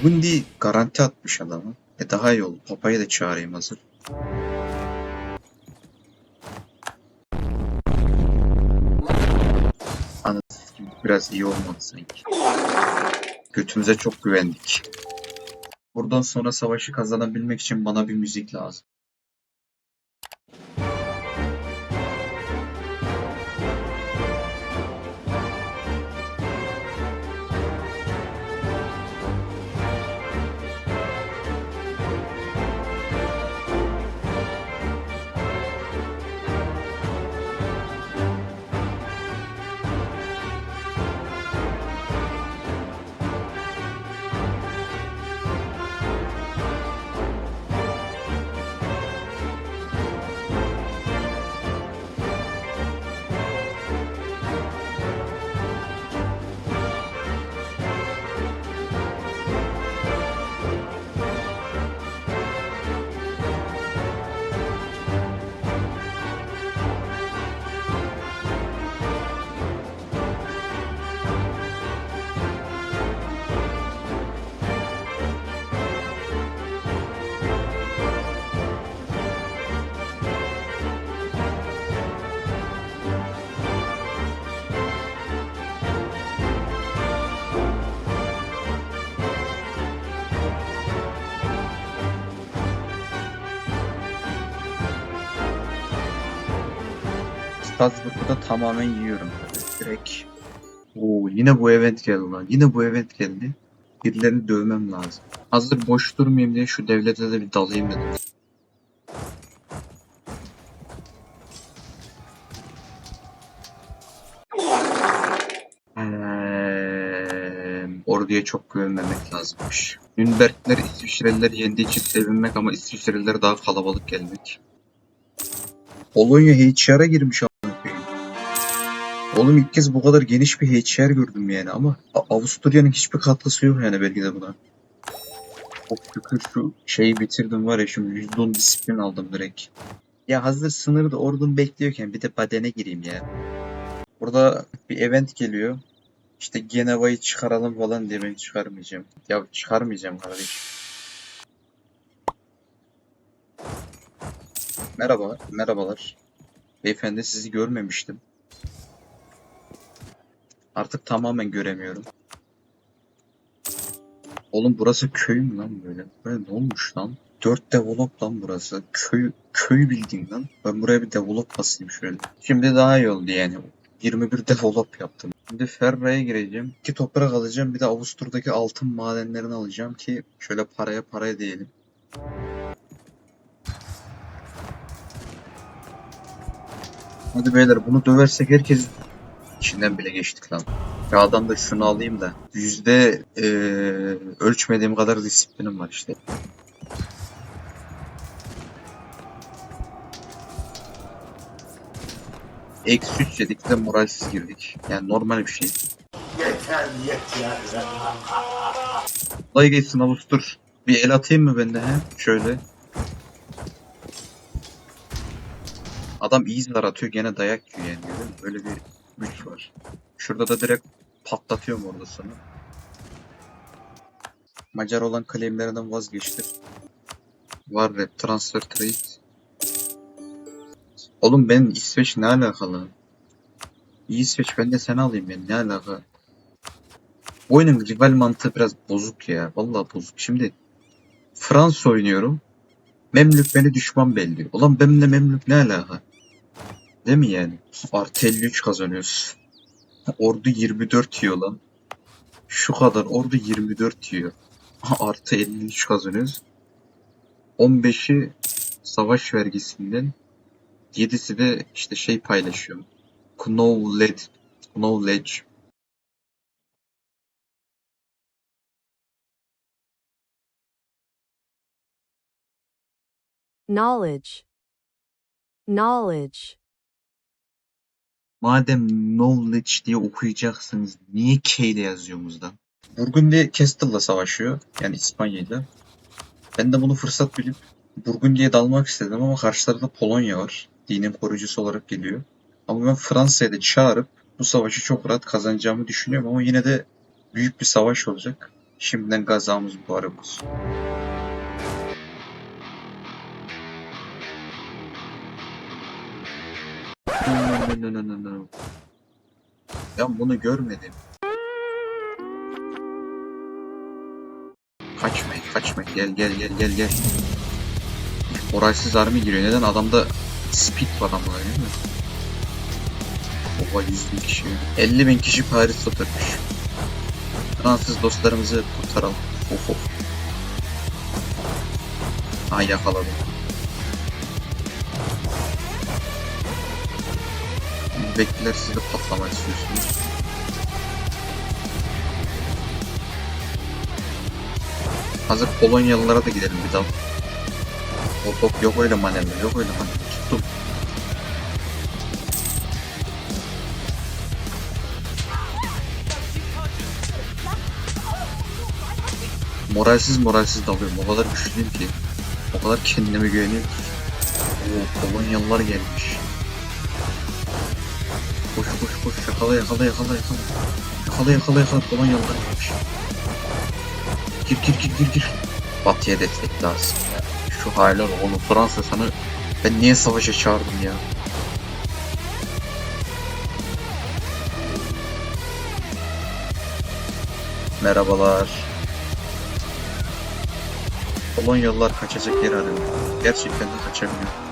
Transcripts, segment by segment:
Burgundi garanti atmış adamı. E daha iyi oldu. Papayı da çağırayım hazır. Anasız gibi biraz iyi olmadı sanki. Götümüze çok güvendik. Buradan sonra savaşı kazanabilmek için bana bir müzik lazım. Da tamamen yiyorum. Direkt. Oo, yine bu event geldi lan. Yine bu event geldi. Birilerini dövmem lazım. Hazır boş durmayayım diye şu devlete de bir dalayım dedim. Orduya çok güvenmemek lazımmış. Nürnbergler İsviçrelileri yendiği için sevinmek ama İsviçreliler daha kalabalık gelmek. Polonya HCR'a girmiş amına koyayım. Oğlum ilk kez bu kadar geniş bir HCR gördüm yani ama Avusturya'nın hiçbir katkısı yok yani belki de buna. Çok şükür şu şeyi bitirdim var ya şimdi %10 disiplin aldım direkt. Ya hazır sınırda ordum bekliyorken bir de badene gireyim ya. Burada bir event geliyor. İşte Geneva'yı çıkaralım falan diye ben çıkarmayacağım. Ya çıkarmayacağım kardeşim. Merhaba, merhabalar. Beyefendi sizi görmemiştim. Artık tamamen göremiyorum. Oğlum burası köy mü lan böyle? Böyle ne olmuş lan? 4 develop lan burası. Köy, köy bildiğin lan. Ben buraya bir develop basayım şöyle. Şimdi daha iyi oldu yani. 21 develop yaptım. Şimdi Ferra'ya gireceğim. İki toprak alacağım. Bir de Avustur'daki altın madenlerini alacağım ki şöyle paraya paraya diyelim. Hadi beyler bunu döversek herkes içinden bile geçtik lan. Yağdan da şunu alayım da. Yüzde eee, ölçmediğim kadar disiplinim var işte. Eksi 3 yedik de moralsiz girdik. Yani normal bir şey. Yeter yeter. Kolay gelsin Avustur. Bir el atayım mı ben de he? Şöyle. Adam iyi zar atıyor gene dayak yiyor yani. görüyor musun? Öyle bir güç var. Şurada da direkt patlatıyorum ordusunu. Macar olan claimlerinden vazgeçti. Var rep transfer trade. Oğlum ben İsveç ne alakalı? İsveç ben de seni alayım ben ne alaka? Oyunun rival mantığı biraz bozuk ya. Vallahi bozuk. Şimdi Fransa oynuyorum. Memlük beni düşman belliyor. Ulan benimle Memlük ne alaka? Değil mi yani? Artı 53 kazanıyoruz. Ordu 24 yiyor lan. Şu kadar ordu 24 yiyor. Artı 53 kazanıyoruz. 15'i savaş vergisinden 7'si de işte şey paylaşıyor. Knowledge. Knowledge. knowledge, knowledge, Madem knowledge diye okuyacaksınız niye K ile yazıyorsunuz lan? Burgundy Castle'la savaşıyor. Yani İspanya'yla. Ben de bunu fırsat bilip Burgundy'ye dalmak istedim ama karşı tarafta Polonya var. Dinin koruyucusu olarak geliyor. Ama ben Fransa'yı da çağırıp bu savaşı çok rahat kazanacağımı düşünüyorum ama yine de büyük bir savaş olacak. Şimdiden gazamız mübarek olsun. No, no, no, no, no. Ben bunu görmedim. Kaçmayın, kaçmayın. Gel, gel, gel, gel, gel. Oraysız army giriyor. Neden? Adamda speed var ama öyle mi? Oha 100 bin kişi. 50 bin kişi Paris'te oturmuş. Fransız dostlarımızı kurtaralım. Of of. Ay yakaladım. Bekler siz de patlamak istiyorsunuz. Hazır Polonyalılara da gidelim bir daha. Hop hop yok öyle manevra yok öyle manevra. Tuttum. Moralsiz moralsiz dalıyorum. O kadar güçlüyüm ki. O kadar kendime güveniyorum ki. Oo, Polonyalılar gelmiş. Koş koş yakala yakala yakala yakala. Yakala yakala yakala Polonyalılar gelmiş. Gir gir gir gir gir. Batı'ya destek lazım ya. Şu bak oğlum Fransa sana ben niye savaşa çağırdım ya? Merhabalar. Polonyalılar kaçacak yer arıyor. Gerçekten de kaçabiliyor.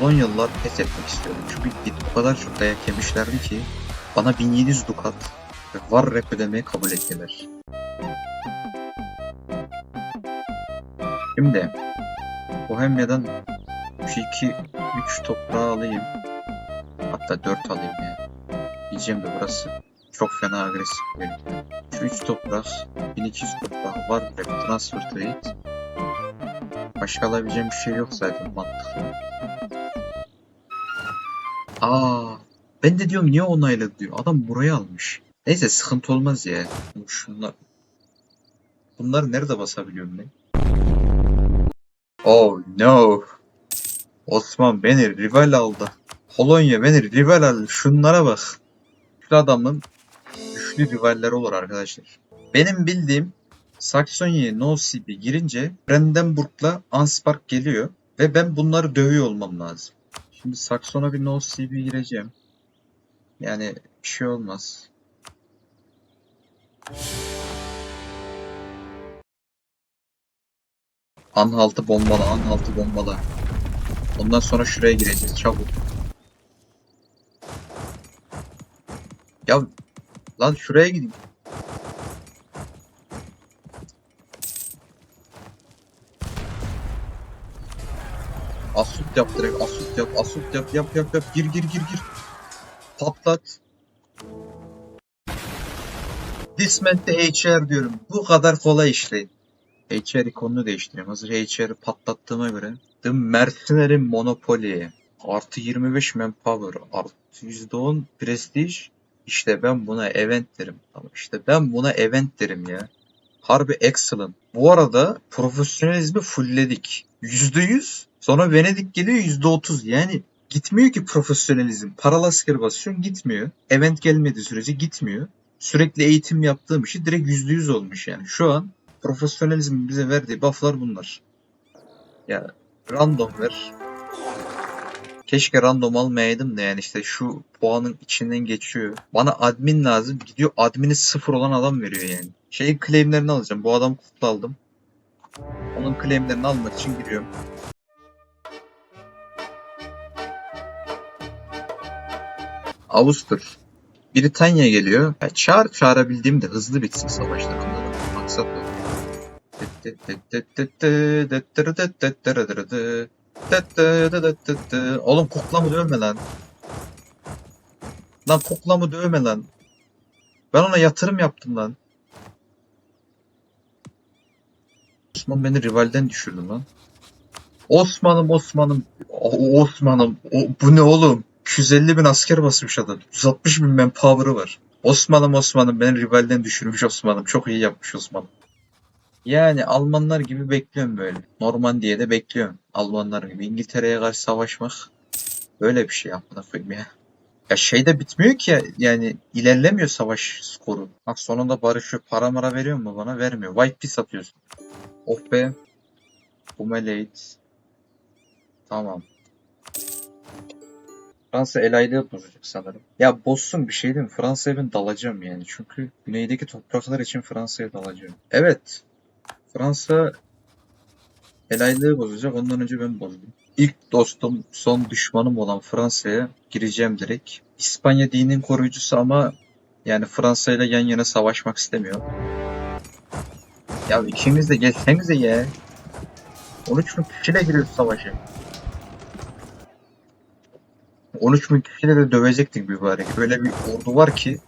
Polonyalılar pes etmek istiyorum. Çünkü git o kadar çok dayak yemişlerdi ki bana 1700 dukat ve var rap ödemeyi kabul ettiler. Şimdi Bohemia'dan şu iki üç toprağı alayım. Hatta dört alayım ya. Diyeceğim de burası çok fena agresif ülke. Şu üç toprak, 1200 toprak var direkt transfer trade. Başka alabileceğim bir şey yok zaten mantıklı. Aa, ben de diyorum niye onayladı diyor. Adam buraya almış. Neyse sıkıntı olmaz ya. Şunlar. Bunları nerede basabiliyorum ben? Oh no. Osman beni rival aldı. Polonya beni rival aldı. Şunlara bak. Şu adamın güçlü rivalleri olur arkadaşlar. Benim bildiğim Saksonya'ya No CP girince Brandenburg'la Anspark geliyor. Ve ben bunları dövüyor olmam lazım. Şimdi Sakson'a bir No CP gireceğim. Yani bir şey olmaz. Anhaltı bombala, Anhaltı bombala. Ondan sonra şuraya gireceğiz çabuk. Ya lan şuraya gideyim. Yap direkt, asut yap, asut yap, yap, yap, yap. Gir, gir, gir, gir. Patlat. Dismant'te HR diyorum. Bu kadar kolay işleyin. HR ikonunu değiştireyim. Hazır HR'ı patlattığıma göre. The Mercenary Monopoly. Artı 25 manpower. Artı %10 prestige. İşte ben buna event derim. Tamam işte ben buna event derim ya. Harbi excellent. Bu arada profesyonelizmi fullledik. %100. Sonra Venedik geliyor %30. Yani gitmiyor ki profesyonelizm. Paralı asker basıyorsun gitmiyor. Event gelmediği sürece gitmiyor. Sürekli eğitim yaptığım için direkt %100 olmuş yani. Şu an profesyonelizmin bize verdiği bufflar bunlar. Ya random ver. Keşke random almayaydım da yani işte şu puanın içinden geçiyor. Bana admin lazım. Gidiyor admini sıfır olan adam veriyor yani. Şeyin claimlerini alacağım. Bu adam kutlu aldım. Onun claimlerini almak için giriyorum. Avustur. Britanya geliyor. Ya çağır çağırabildiğimde hızlı bitsin savaşlar. Anladın mı? Maksat o. Oğlum kuklamı dövme lan. Lan kuklamı dövme lan. Ben ona yatırım yaptım lan. Osman beni rivalden düşürdü lan. Osman'ım Osman'ım. O- Osman'ım. O, bu ne oğlum? 250 bin asker basmış adam. 160 bin manpower'ı var. Osman'ım Osman'ım beni rivalden düşürmüş Osman'ım. Çok iyi yapmış Osman'ım. Yani Almanlar gibi bekliyorum böyle. Normandiye de bekliyorum. Almanlar gibi. İngiltere'ye karşı savaşmak böyle bir şey yapmadan koyayım ya. Ya şey de bitmiyor ki ya, yani ilerlemiyor savaş skoru. Bak sonunda barışıyor. Para mara veriyor mu bana? Vermiyor. White Peace atıyorsun. Of be. Humiliate. Tamam. Fransa el aylığı bozacak sanırım. Ya bozsun bir şey değil mi? Fransa'ya ben dalacağım yani. Çünkü güneydeki topraklar için Fransa'ya dalacağım. Evet. Fransa el aylığı bozacak. Ondan önce ben bozdum. İlk dostum, son düşmanım olan Fransa'ya gireceğim direkt. İspanya dinin koruyucusu ama yani Fransa ile yan yana savaşmak istemiyor. Ya ikiniz de gelsenize ya. 13 bin kişiyle giriyoruz savaşa. 13 bin kişiyle de dövecektik mübarek. Böyle bir ordu var ki.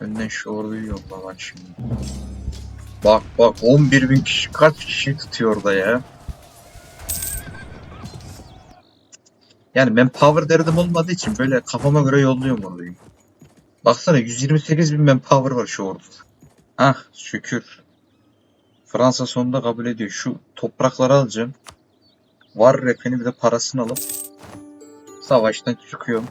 Önden şu orduyu yolla şimdi. Bak bak 11 bin kişi kaç kişi tutuyor orada ya. Yani ben power derdim olmadığı için böyle kafama göre yolluyorum orayı. Baksana 128 bin ben power var şu orduda. Ah şükür. Fransa sonunda kabul ediyor. Şu toprakları alacağım. Var repini bir de parasını alıp savaştan çıkıyorum.